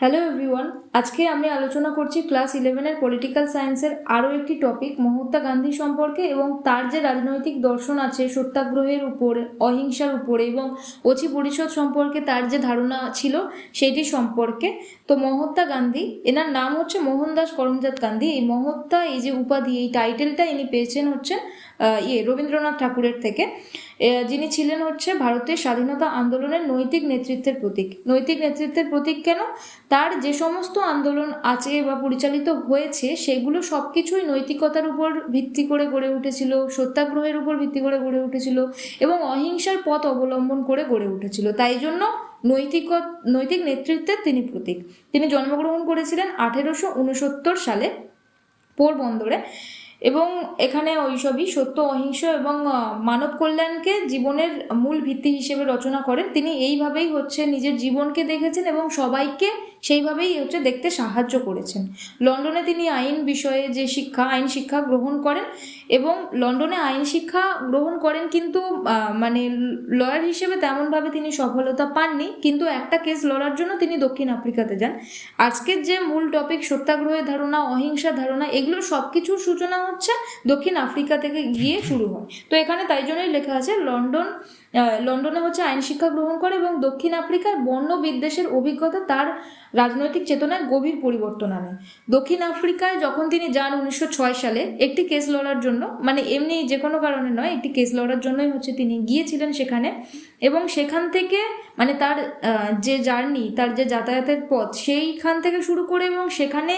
Hello everyone আজকে আমি আলোচনা করছি ক্লাস ইলেভেনের পলিটিক্যাল সায়েন্সের আরও একটি টপিক মহাত্মা গান্ধী সম্পর্কে এবং তার যে রাজনৈতিক দর্শন আছে সত্যাগ্রহের উপরে, অহিংসার উপরে এবং অচি পরিষদ সম্পর্কে তার যে ধারণা ছিল সেটি সম্পর্কে। তো মহাত্মা গান্ধী, এনার নাম হচ্ছে মোহনদাস করমচাঁদ গান্ধী। এই মহাত্মা এই যে উপাধি, এই টাইটেলটা ইনি পেয়েছেন হচ্ছেন ইয়ে রবীন্দ্রনাথ ঠাকুরের থেকে। যিনি ছিলেন হচ্ছে ভারতের স্বাধীনতা আন্দোলনের নৈতিক নেতৃত্বের প্রতীক। নৈতিক নেতৃত্বের প্রতীক কেন? তার যে সমস্ত আন্দোলন আছে বা পরিচালিত হয়েছে, সেগুলো সব কিছুই নৈতিকতার উপর ভিত্তি করে গড়ে উঠেছিল, সত্যাগ্রহের উপর ভিত্তি করে গড়ে উঠেছিল এবং অহিংসার পথ অবলম্বন করে গড়ে উঠেছিল। তাই জন্য নৈতিক নৈতিক নেতৃত্বের তিনি প্রতীক। তিনি জন্মগ্রহণ করেছিলেন আঠেরোশো উনসত্তর সালে পোরবন্দরে। এবং এখানে ওইসবই সত্য, অহিংস এবং মানব কল্যাণকে জীবনের মূল ভিত্তি হিসেবে রচনা করেন। তিনি এইভাবেই হচ্ছে নিজের জীবনকে দেখেছেন এবং সবাইকে সেইভাবেই হচ্ছে দেখতে সাহায্য করেছেন। লন্ডনে তিনি আইন বিষয়ে যে শিক্ষা, আইন শিক্ষা গ্রহণ করেন এবং লন্ডনে আইন শিক্ষা গ্রহণ করেন কিন্তু মানে লয়ার হিসেবে তেমনভাবে তিনি সফলতা পাননি। কিন্তু একটা কেস লড়ার জন্য তিনি দক্ষিণ আফ্রিকাতে যান। আজকের যে মূল টপিক সত্যাগ্রহের ধারণা অহিংসা ধারণা, এগুলোর সব কিছুর সূচনা হচ্ছে দক্ষিণ আফ্রিকা থেকে গিয়ে শুরু হয়। তো এখানে তাই জন্যই লেখা আছে লন্ডন লন্ডনে হচ্ছে আইন শিক্ষা গ্রহণ করে এবং দক্ষিণ আফ্রিকার বন্য বিদ্বেষের অভিজ্ঞতা তার রাজনৈতিক চেতনায় গভীর পরিবর্তন আনে। দক্ষিণ আফ্রিকায় যখন তিনি যান উনিশশো ছয় সালে, একটি কেস লড়ার জন্য মানে এমনি যে কোনো কারণে নয়, একটি কেস লড়ার জন্যই হচ্ছে তিনি গিয়েছিলেন সেখানে এবং সেখান থেকে মানে তার যে জার্নি, তার যে যাতায়াতের পথ, সেইখান থেকে শুরু করে এবং সেখানে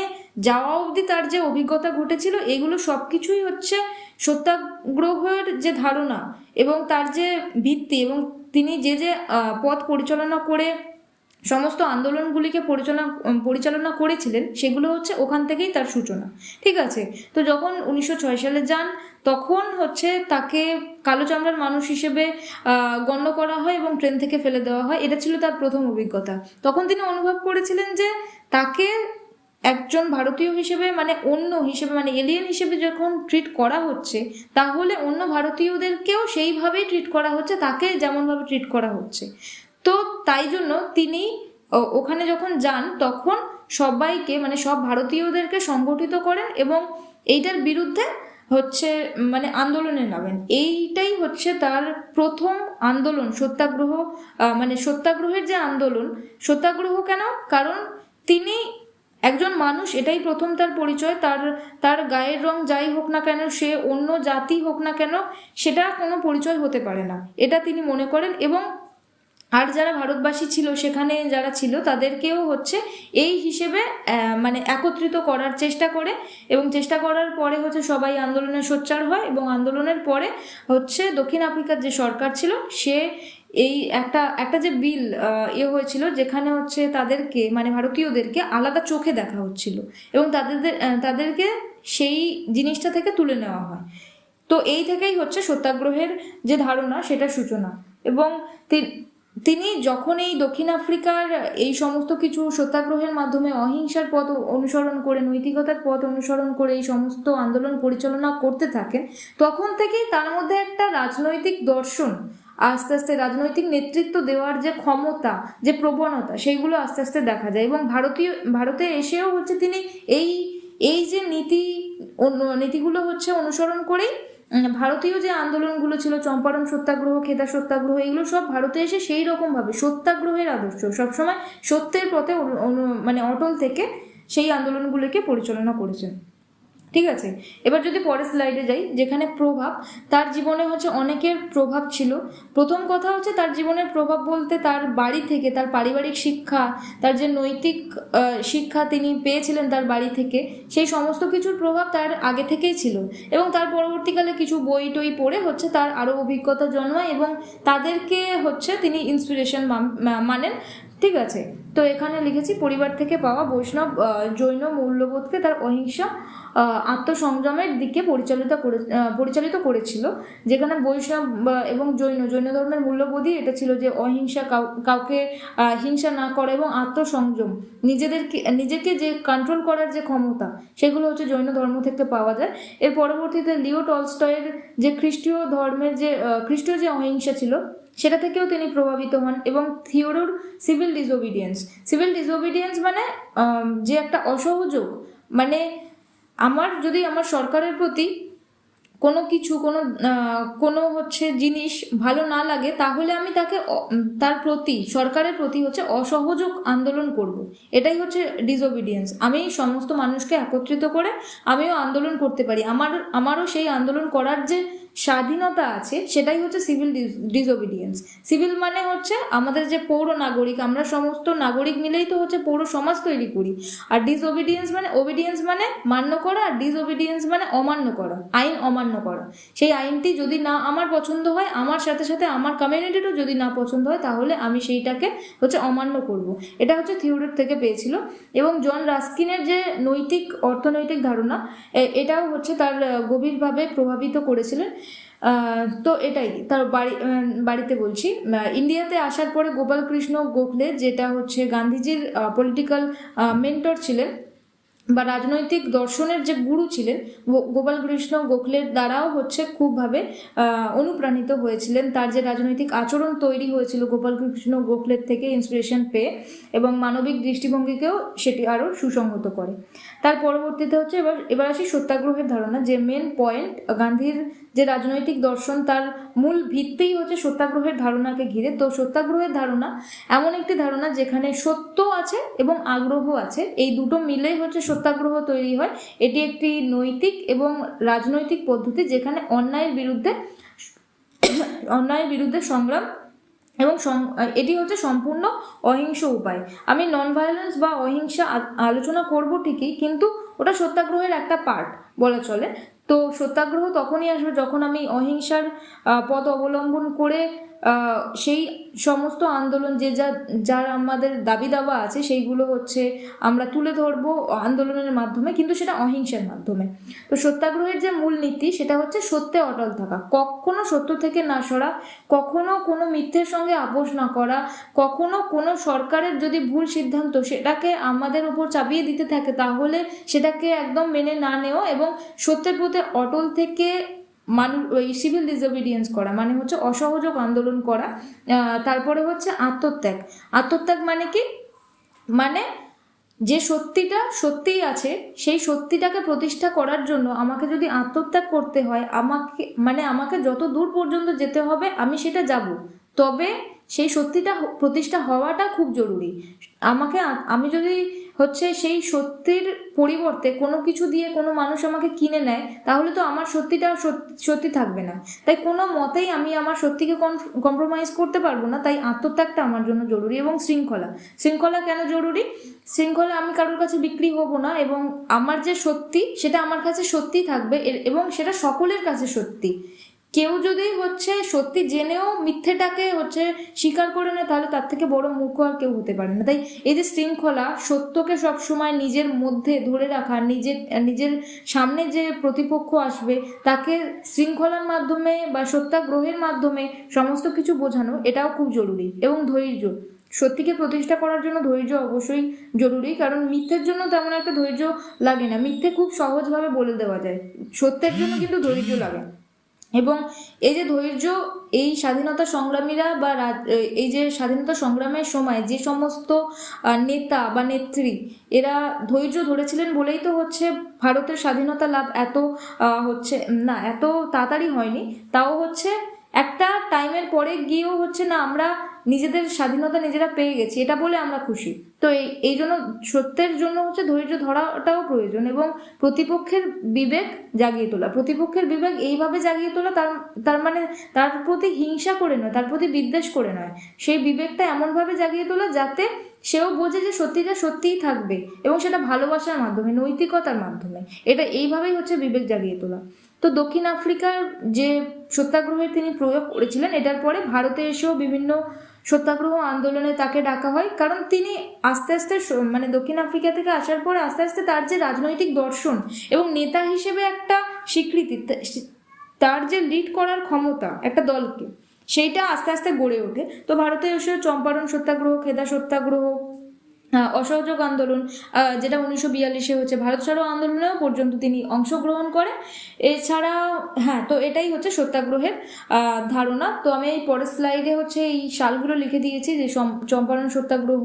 যাওয়া অবধি তার যে অভিজ্ঞতা ঘটেছিল, এগুলো সব কিছুই হচ্ছে সত্যাগ্রহের যে ধারণা এবং তার যে ভিত্তি এবং তিনি যে যে পথ পরিচালনা করে সমস্ত আন্দোলনগুলিকে পরিচালনা পরিচালনা করেছিলেন, সেগুলো হচ্ছে ওখান থেকেই তার সূচনা। ঠিক আছে? তো যখন উনিশশো ছয় সালে যান, তখন হচ্ছে তাকে কালো চামড়ার মানুষ হিসেবে গণ্য করা হয় এবং ট্রেন থেকে ফেলে দেওয়া হয়। এটা ছিল তার প্রথম অভিজ্ঞতা। তখন তিনি অনুভব করেছিলেন যে তাকে একজন ভারতীয় হিসেবে মানে অন্য হিসেবে মানে এলিয়েন হিসেবে যখন ট্রিট করা হচ্ছে, তাহলে অন্য ভারতীয়দেরকেও সেইভাবেই ট্রিট করা হচ্ছে, তাকে যেমনভাবে ট্রিট করা হচ্ছে। তো তাই জন্য তিনি ওখানে যখন যান, তখন সবাইকে মানে সব ভারতীয়দেরকে সংগঠিত করেন এবং এইটার বিরুদ্ধে হচ্ছে মানে আন্দোলনে নামেন। এইটাই হচ্ছে তার প্রথম আন্দোলন, সত্যাগ্রহ মানে সত্যাগ্রহের যে আন্দোলন, সত্যাগ্রহ কেন? কারণ তিনি একজন মানুষ, এটাই প্রথম তার পরিচয়, তার তার গায়ের রং যাই হোক না কেন, সে অন্য জাতি হোক না কেন, সেটা কোনো পরিচয় হতে পারে না। এটা তিনি মনে করেন এবং আর যারা ভারতবাসী ছিল, সেখানে যারা ছিল, তাদেরকেও হচ্ছে এই হিসেবে মানে একত্রিত করার চেষ্টা করে এবং চেষ্টা করার পরে হচ্ছে সবাই আন্দোলনে সোচ্চার হয় এবং আন্দোলনের পরে হচ্ছে দক্ষিণ আফ্রিকার যে সরকার ছিল, সে এই একটা একটা যে বিল ইয়ে হয়েছিল যেখানে হচ্ছে তাদেরকে মানে ভারতীয়দেরকে আলাদা চোখে দেখা হচ্ছিল এবং তাদের তাদেরকে সেই জিনিসটা থেকে তুলে নেওয়া হয়। তো এই থেকেই হচ্ছে সত্যাগ্রহের যে ধারণা সেটা সূচনা এবং তিনি যখন এই দক্ষিণ আফ্রিকার এই সমস্ত কিছু সত্যাগ্রহের মাধ্যমে অহিংসার পথ অনুসরণ করে নৈতিকতার পথ অনুসরণ করে এই সমস্ত আন্দোলন পরিচালনা করতে থাকেন, তখন থেকেই তার মধ্যে একটা রাজনৈতিক দর্শন আস্তে আস্তে রাজনৈতিক নেতৃত্ব দেওয়ার যে ক্ষমতা, যে প্রবণতা, সেইগুলো আস্তে আস্তে দেখা যায়। এবং ভারতীয়, ভারতে এসেও হচ্ছে তিনি এই এই যে নীতি নীতিগুলো হচ্ছে অনুসরণ করেই ভারতীয় যে আন্দোলনগুলো ছিল, চম্পারণ সত্যাগ্রহ খেদা সত্যাগ্রহ, এগুলো সব ভারতে এসে সেই রকমভাবে সত্যাগ্রহের আদর্শ। সবসময় সত্যের পথে মানে অটল থেকে সেই আন্দোলনগুলোকে পরিচালনা করেছেন। ঠিক আছে? এবার যদি পরের স্লাইডে যাই, যেখানে প্রভাব, তার জীবনে হচ্ছে অনেকের প্রভাব ছিল। প্রথম কথা হচ্ছে তার জীবনের প্রভাব বলতে তার বাড়ি থেকে, তার পারিবারিক শিক্ষা, তার যে নৈতিক শিক্ষা তিনি পেয়েছিলেন তার বাড়ি থেকে, সেই সমস্ত কিছুর প্রভাব তার আগে থেকেই ছিল। এবং তার পরবর্তীকালে কিছু বই টই পড়ে হচ্ছে তার আরও অভিজ্ঞতা জন্মায় এবং তাদেরকে হচ্ছে তিনি ইন্সপিরেশন মানেন। ঠিক আছে? তো এখানে লিখেছি, পরিবার থেকে পাওয়া বৈষ্ণব জৈন মূল্যবোধকে তার অহিংসা আত্মসংযমের দিকে পরিচালিত করে পরিচালিত করেছিল। যেখানে বৈষ্ণব এবং জৈন জৈন ধর্মের মূল্যবোধই এটা ছিল যে অহিংসা কাউ- কাউকে হিংসা না করা এবং আত্মসংযম, নিজেদেরকে, নিজেকে যে কন্ট্রোল করার যে ক্ষমতা, সেগুলো হচ্ছে জৈন ধর্ম থেকে পাওয়া যায়। এর পরবর্তীতে লিও টলস্টয়ের যে খ্রিস্টীয় ধর্মের যে খ্রিস্টীয় যে অহিংসা ছিল, সেটা থেকেও তিনি প্রভাবিত হন এবং থিওরোর সিভিল ডিসোবিডিয়েন্স সিভিল ডিসোবিডিয়েন্স মানে যে একটা অসহযোগ। মানে আমার যদি আমার সরকারের প্রতি কোনো কিছু, কোনো কোনো হচ্ছে জিনিস ভালো না লাগে, তাহলে আমি তাকে তার প্রতি, সরকারের প্রতি হচ্ছে অসহযোগ আন্দোলন করব। এটাই হচ্ছে ডিসওবিডিয়েন্স আমি সমস্ত মানুষকে একত্রিত করে আমিও আন্দোলন করতে পারি। আমার আমারও সেই আন্দোলন করার যে স্বাধীনতা আছে, সেটাই হচ্ছে সিভিল ডিসওবিডিয়েন্স সিভিল মানে হচ্ছে আমাদের যে পৌর নাগরিক, আমরা সমস্ত নাগরিক মিলেই তো হচ্ছে পৌর সমাজ তৈরি করি। আর ডিসওবিডিয়েন্স মানে ওবিডিয়েন্স মানে মান্য করা, আর ডিসওবিডিয়েন্স মানে অমান্য করা, আইন অমান্য করা। সেই আইনটি যদি না আমার পছন্দ হয়, আমার সাথে সাথে আমার কমিউনিটিরও যদি না পছন্দ হয়, তাহলে আমি সেইটাকে হচ্ছে অমান্য করব। এটা হচ্ছে থিওরির থেকে পেয়েছিল। এবং জন রাস্কিনের যে নৈতিক, অর্থনৈতিক ধারণা এটাও হচ্ছে তার গভীরভাবে প্রভাবিত করেছিলেন। তো এটাই, তার বাড়ি বাড়িতে বলছি। ইন্ডিয়াতে আসার পরে গোপালকৃষ্ণ গোখলে, যেটা হচ্ছে গান্ধীজির পলিটিক্যাল মেন্টর ছিলেন বা রাজনৈতিক দর্শনের যে গুরু ছিলেন গোপাল কৃষ্ণ গোখলের দ্বারাও হচ্ছে খুবভাবে অনুপ্রাণিত হয়েছিলেন। তার যে রাজনৈতিক আচরণ তৈরি হয়েছিল গোপাল কৃষ্ণ গোখলের থেকে ইন্সপিরেশন পেয়ে এবং মানবিক দৃষ্টিভঙ্গিকেও সেটি আরও সুসংহত করে। তার পরবর্তীতে হচ্ছে এবার এবার আসি সত্যাগ্রহের ধারণা, যে মেন পয়েন্ট গান্ধীর যে রাজনৈতিক দর্শন, তার মূল ভিত্তিই হচ্ছে সত্যাগ্রহের ধারণাকে ঘিরে। তো সত্যাগ্রহের ধারণা এমন একটি ধারণা যেখানে সত্য আছে এবং আগ্রহ আছে। এই দুটো মিলেই হচ্ছে সত্যাগ্রহ তৈরি হয়। এটি একটি নৈতিক এবং রাজনৈতিক পদ্ধতি যেখানে অন্যায়ের বিরুদ্ধে অন্যায়ের বিরুদ্ধে সংগ্রাম এবং এটি হচ্ছে সম্পূর্ণ অহিংস উপায়। আমি নন ভায়োলেন্স বা অহিংসা আলোচনা করব ঠিকই, কিন্তু ওটা সত্যাগ্রহের একটা পার্ট বলা চলে। তো সত্যাগ্রহ তখনই আসবে যখন আমি অহিংসার পথ অবলম্বন করে সেই সমস্ত আন্দোলন যে যা, যার আমাদের দাবি দাবা আছে, সেইগুলো হচ্ছে আমরা তুলে ধরবো আন্দোলনের মাধ্যমে, কিন্তু সেটা অহিংসার মাধ্যমে। তো সত্যাগ্রহের যে মূল নীতি, সেটা হচ্ছে সত্যে অটল থাকা। কখনো সত্য থেকে না সরা, কখনো কোনো মিথ্যের সঙ্গে আপোষ না করা, কখনো কোনো সরকারের যদি ভুল সিদ্ধান্ত সেটাকে আমাদের উপর চাপিয়ে দিতে থাকে, তাহলে সেটাকে একদম মেনে না নেওয়া এবং সত্যের প্রতি অটল থেকে মানুষ ওই সিভিল ডিসোবিডিয়েন্স করা মানে হচ্ছে অসহযোগ আন্দোলন করা তারপরে হচ্ছে আত্মত্যাগ। আত্মত্যাগ মানে কি? মানে যে সত্যিটা সত্যিই আছে, সেই সত্যিটাকে প্রতিষ্ঠা করার জন্য আমাকে যদি আত্মত্যাগ করতে হয়, আমাকে মানে আমাকে যত দূর পর্যন্ত যেতে হবে, আমি সেটা যাব। তবে সেই সত্যিটা প্রতিষ্ঠা হওয়াটা খুব জরুরি। আমাকে আমি যদি হচ্ছে সেই সত্যির পরিবর্তে কোনো কিছু দিয়ে কোনো মানুষ আমাকে কিনে নেয়, তাহলে তো আমার সত্যিটা সত্যি থাকবে না। তাই কোনো মতেই আমি আমার সত্যিকে কম্প্রোমাইজ করতে পারব না, তাই আত্মত্যাগটা আমার জন্য জরুরি এবং শৃঙ্খলা। শৃঙ্খলা কেন জরুরি? শৃঙ্খলা আমি কারোর কাছে বিক্রি হব না এবং আমার যে সত্যি, সেটা আমার কাছে সত্যি থাকবে এবং সেটা সকলের কাছে সত্যি। কেউ যদি হচ্ছে সত্যি জেনেও মিথ্যেটাকে হচ্ছে স্বীকার করে নেয় তাহলে তার থেকে বড় মূর্খ আর কেউ হতে পারে না। তাই এই যে শৃঙ্খলা, সত্যকে সবসময় নিজের মধ্যে ধরে রাখা, নিজের নিজের সামনে যে প্রতিপক্ষ আসবে, তাকে শৃঙ্খলার মাধ্যমে বা সত্যাগ্রহের মাধ্যমে সমস্ত কিছু বোঝানো, এটাও খুব জরুরি এবং ধৈর্য। সত্যিকে প্রতিষ্ঠা করার জন্য ধৈর্য অবশ্যই জরুরি, কারণ মিথ্যের জন্য তেমন একটা ধৈর্য লাগে না। মিথ্যে খুব সহজভাবে বলে দেওয়া যায়। সত্যের জন্য কিন্তু ধৈর্য লাগে এবং এই যে ধৈর্য, এই স্বাধীনতা সংগ্রামীরা বা এই যে স্বাধীনতা সংগ্রামের সময় যে সমস্ত নেতা বা নেত্রী এরা ধৈর্য ধরেছিলেন বলেই তো হচ্ছে ভারতের স্বাধীনতা লাভ এত হচ্ছে, না, এত তাড়াতাড়ি হয়নি। তাও হচ্ছে একটা টাইমের পরে গিয়েও হচ্ছে না আমরা নিজেদের স্বাধীনতা নিজেরা পেয়ে গেছি, এটা বলে আমরা খুশি। তো এই এই জন্য সত্যের জন্য হচ্ছে ধৈর্য ধরাটাও প্রয়োজন এবং প্রতিপক্ষের বিবেক জাগিয়ে তোলা। প্রতিপক্ষের বিবেক এইভাবে জাগিয়ে তোলা তার তার মানে তার প্রতি হিংসা করে নয়, তার প্রতি বিদ্বেষ করে নয়। সেই বিবেকটা এমনভাবে জাগিয়ে তোলা যাতে সেও বোঝে যে সত্যিটা সত্যিই থাকবে এবং সেটা ভালোবাসার মাধ্যমে, নৈতিকতার মাধ্যমে। এটা এইভাবেই হচ্ছে বিবেক জাগিয়ে তোলা। তো দক্ষিণ আফ্রিকার যে সত্যাগ্রহের তিনি প্রয়োগ করেছিলেন, এটার পরে ভারতে এসেও বিভিন্ন সত্যাগ্রহ আন্দোলনে তাকে ডাকা হয়। কারণ তিনি আস্তে আস্তে মানে দক্ষিণ আফ্রিকা থেকে আসার পরে আস্তে আস্তে তার যে রাজনৈতিক দর্শন এবং নেতা হিসেবে একটা স্বীকৃতি তার যে লিড করার ক্ষমতা একটা দলকে, সেইটা আস্তে আস্তে গড়ে ওঠে। তো ভারতে এসে চম্পারণ সত্যাগ্রহ, খেদা সত্যাগ্রহ অসহযোগ আন্দোলন যেটা উনিশশো বিয়াল্লিশে হচ্ছে ভারত ছাড়ো আন্দোলনেও পর্যন্ত তিনি অংশগ্রহণ করে এছাড়া হ্যাঁ তো এটাই হচ্ছে সত্যাগ্রহের ধারণা। তো আমি এই পরের স্লাইডে হচ্ছে এই সালগুলো লিখে দিয়েছি যে চম্পারণ সত্যাগ্রহ,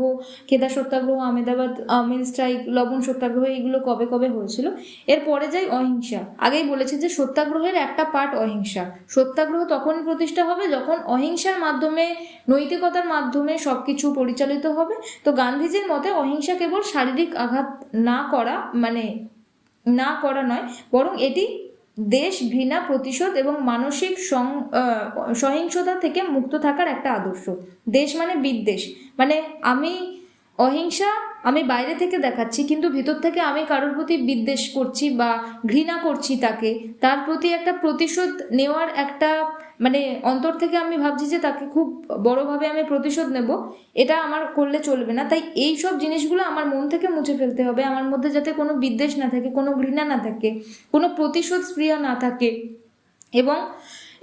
কেদার সত্যাগ্রহ, আহমেদাবাদ মিল স্ট্রাইক লবণ সত্যাগ্রহ, এইগুলো কবে কবে হয়েছিল? এরপরে যাই অহিংসা। আগেই বলেছি যে সত্যাগ্রহের একটা পার্ট অহিংসা। সত্যাগ্রহ তখন প্রতিষ্ঠা হবে যখন অহিংসার মাধ্যমে, নৈতিকতার মাধ্যমে সব কিছু পরিচালিত হবে। তো গান্ধীজির মতে অহিংসা কেবল শারীরিক আঘাত না করা মানে না করা নয়, বরং এটি দেশ ঘৃণা, প্রতিশোধ এবং মানসিক সহিংসতা থেকে মুক্ত থাকার একটা আদর্শ। দেশ মানে বিদ্বেষ। মানে আমি অহিংসা আমি বাইরে থেকে দেখাচ্ছি, কিন্তু ভেতর থেকে আমি কারোর প্রতি বিদ্বেষ করছি বা ঘৃণা করছি তাকে। তার প্রতি একটা প্রতিশোধ নেওয়ার একটা মানে অন্তর থেকে আমি ভাবছি যে তাকে খুব বড়ভাবে আমি প্রতিশোধ নেব। এটা আমার করলে চলবে না। তাই এই সব জিনিসগুলো আমার মন থেকে মুছে ফেলতে হবে, আমার মধ্যে যাতে কোনো বিদ্বেষ না থাকে, কোনো ঘৃণা না থাকে, কোনো প্রতিশোধ স্প্রিয়া না থাকে। এবং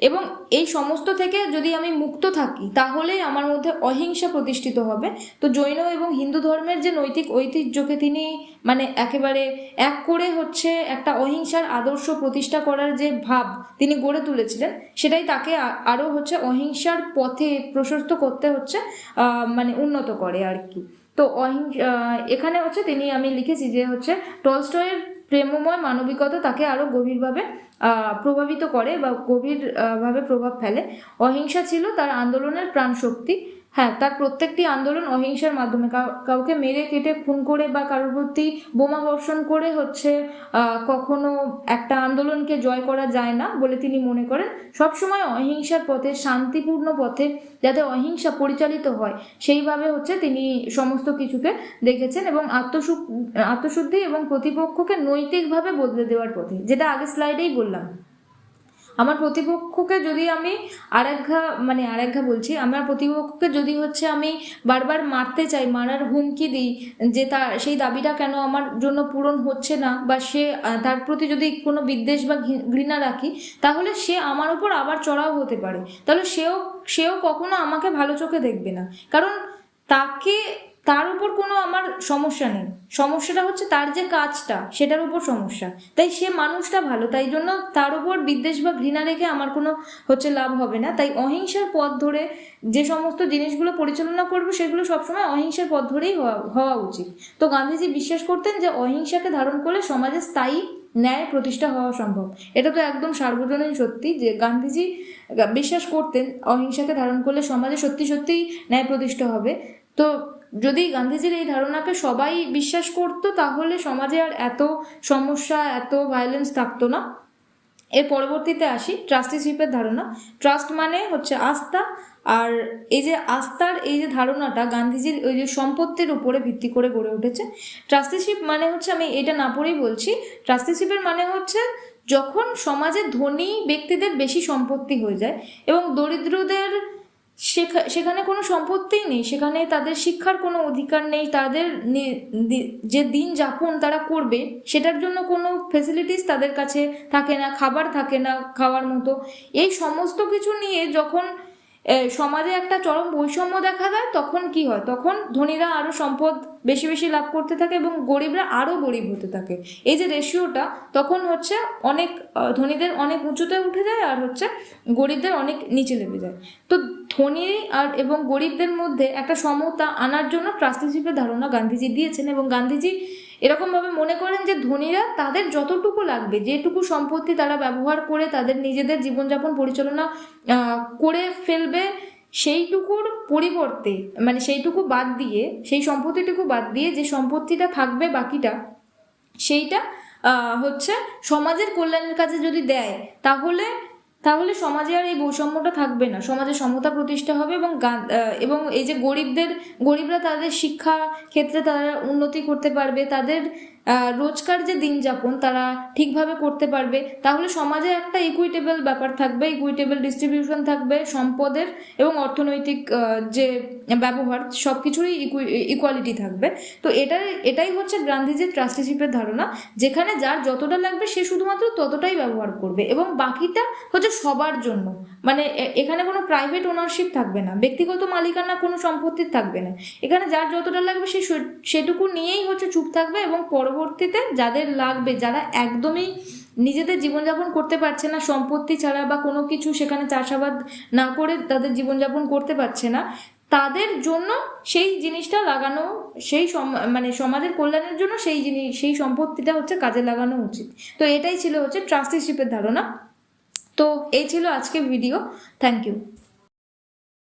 এবং এই সমস্ত থেকে যদি আমি মুক্ত থাকি, তাহলেই আমার মধ্যে অহিংসা প্রতিষ্ঠিত হবে। তো জৈন এবং হিন্দু ধর্মের যে নৈতিক ঐতিহ্যকে তিনি মানে একেবারে এক করে হচ্ছে একটা অহিংসার আদর্শ প্রতিষ্ঠা করার যে ভাব তিনি গড়ে তুলেছিলেন, সেটাই তাকে আরও হচ্ছে অহিংসার পথে প্রশস্ত করতে হচ্ছে মানে উন্নত করে আর কি। তো অহিংস এখানে হচ্ছে তিনি আমি লিখেছি যে হচ্ছে টলস্টয়ের প্রেমময় মানবিকতা তাকে আরও গভীরভাবে প্রভাবিত করে বা গভীর ভাবে প্রভাব ফেলে। অহিংসা ছিল তার আন্দোলনের প্রাণশক্তি। হ্যাঁ তার প্রত্যেকটি আন্দোলন অহিংসার মাধ্যমে। কাউ- কাউকে মেরে, কেটে, খুন করে বা কারোর প্রতি বোমা বর্ষণ করে হচ্ছে কখনো একটা আন্দোলনকে জয় করা যায় না বলে তিনি মনে করেন। সবসময় অহিংসার পথে, শান্তিপূর্ণ পথে যাতে অহিংসা পরিচালিত হয়, সেইভাবে হচ্ছে তিনি সমস্ত কিছুকে দেখেছেন এবং আত্মসু, আত্মশুদ্ধি এবং প্রতিপক্ষকে নৈতিকভাবে বদলে দেওয়ার পথে, যেটা আগের স্লাইডেই বললাম। আমার প্রতিপক্ষকে যদি আমি আরেকঘা মানে আরেকঘা বলছি, আমার প্রতিপক্ষকে যদি হচ্ছে আমি বারবার মারতে চাই, মারার হুমকি দিই, যে তার সেই দাবিটা কেন আমার জন্য পূরণ হচ্ছে না, বা সে তার প্রতি যদি কোনো বিদ্বেষ বা ঘৃণা রাখি, তাহলে সে আমার উপর আবার চড়াও হতে পারে। তাহলে সেও সেও কখনো আমাকে ভালো চোখে দেখবে না। কারণ তাকে তার উপর কোনো আমার সমস্যা নেই। সমস্যাটা হচ্ছে তার যে কাজটা, সেটার উপর সমস্যা। তাই সে মানুষটা ভালো, তাই জন্য তার উপর বিদ্বেষ বা ঘৃণা রেখে আমার কোনো হচ্ছে লাভ হবে না। তাই অহিংসার পথ ধরে যে সমস্ত জিনিসগুলো পরিচালনা করব, সেগুলো সবসময় অহিংসার পথ ধরেই হওয়া হওয়া উচিত। তো গান্ধীজি বিশ্বাস করতেন যে অহিংসাকে ধারণ করলে সমাজে স্থায়ী ন্যায় প্রতিষ্ঠা হওয়া সম্ভব। এটা তো একদম সার্বজনীন সত্যি যে গান্ধীজি বিশ্বাস করতেন অহিংসাকে ধারণ করলে সমাজে সত্যি সত্যিই ন্যায় প্রতিষ্ঠা হবে। তো যদি গান্ধীজির এই ধারণাকে সবাই বিশ্বাস করতো, তাহলে সমাজে আর এত সমস্যা, এত ভায়োলেন্স থাকতো না। এর পরবর্তীতে আসি ট্রাস্টিশিপের ধারণা। ট্রাস্ট মানে হচ্ছে আস্থা, আর এই যে আস্থার এই যে ধারণাটা গান্ধীজির ওই যে সম্পত্তির উপরে ভিত্তি করে গড়ে উঠেছে। ট্রাস্টিশিপ মানে হচ্ছে, আমি এটা না পড়েই বলছি ট্রাস্টিশিপের মানে হচ্ছে যখন সমাজে ধনী ব্যক্তিদের বেশি সম্পত্তি হয়ে যায় এবং দরিদ্রদের সেখানে কোনো সম্পত্তিই নেই, সেখানে তাদের শিক্ষার কোনো অধিকার নেই, তাদের যে দিন যাপন তারা করবে, সেটার জন্য কোনো ফেসিলিটিস তাদের কাছে থাকে না, খাবার থাকে না খাওয়ার মতো। এই সমস্ত কিছু নিয়ে যখন সমাজে একটা চরম বৈষম্য দেখা দেয়, তখন কি হয়? তখন ধনীরা আরও সম্পদ বেশি বেশি লাভ করতে থাকে এবং গরিবরা আরও গরিব হতে থাকে। এই যে রেশিওটা তখন হচ্ছে অনেক ধনীদের অনেক উঁচুতে উঠে যায় আর হচ্ছে গরিবদের অনেক নিচে নেমে যায়। তো ধনী আর এবং গরিবদের মধ্যে একটা সমতা আনার জন্য ট্রাস্টিশিপের ধারণা গান্ধীজি দিয়েছেন এবং গান্ধীজি এরকমভাবে মনে করেন যে ধনীরা তাদের যতটুকু লাগবে, যেটুকু সম্পত্তি তারা ব্যবহার করে তাদের নিজেদের জীবনযাপন পরিচালনা করে ফেলবে সেইটুকুর পরিবর্তে মানে সেইটুকু বাদ দিয়ে, সেই সম্পত্তিটুকু বাদ দিয়ে যে সম্পত্তিটা থাকবে বাকিটা, সেইটা হচ্ছে সমাজের কল্যাণের কাজে যদি দেয়, তাহলে তাহলে সমাজে আর এই বৈষম্যটা থাকবে না। সমাজে সমতা প্রতিষ্ঠা হবে এবং এবং এই যে গরিবদের, গরিবরা তাদের শিক্ষা ক্ষেত্রে তারা উন্নতি করতে পারবে, তাদের রোজকার যে দিন যাপন তারা ঠিকভাবে করতে পারবে, তাহলে সমাজে একটা ইকুইটেবল ব্যাপার থাকবে ইকুইটেবল ডিস্ট্রিবিউশন থাকবে, সম্পদের এবং অর্থনৈতিক যে ব্যবহার সব কিছুরই ইকুয়ালিটি থাকবে। তো এটাই এটাই হচ্ছে গান্ধীজির ট্রাস্টিশিপের ধারণা, যেখানে যার যতটা লাগবে সে শুধুমাত্র ততটাই ব্যবহার করবে এবং বাকিটা হচ্ছে সবার জন্য। মানে এখানে কোনো প্রাইভেট ওনারশিপ থাকবে না, ব্যক্তিগত মালিকানা কোনো সম্পত্তির থাকবে না। এখানে যার যতটা লাগবে সে সেটুকু নিয়েই হচ্ছে চুপ থাকবে এবং পরবর্তীতে যাদের লাগবে, যারা একদমই নিজেদের জীবনযাপন করতে পারছে না, সম্পত্তি ছাড়া বা কোনো কিছু সেখানে চাষাবাদ না করে তাদের জীবনযাপন করতে পারছে না, তাদের জন্য সেই জিনিসটা লাগানো, সেই মানে সমাজের কল্যাণের জন্য সেই জিনিস, সেই সম্পত্তিটা হচ্ছে কাজে লাগানো উচিত। তো এটাই ছিল হচ্ছে ট্রাস্টিশিপের ধারণা। তো এই ছিল আজকে ভিডিও থ্যাংক ইউ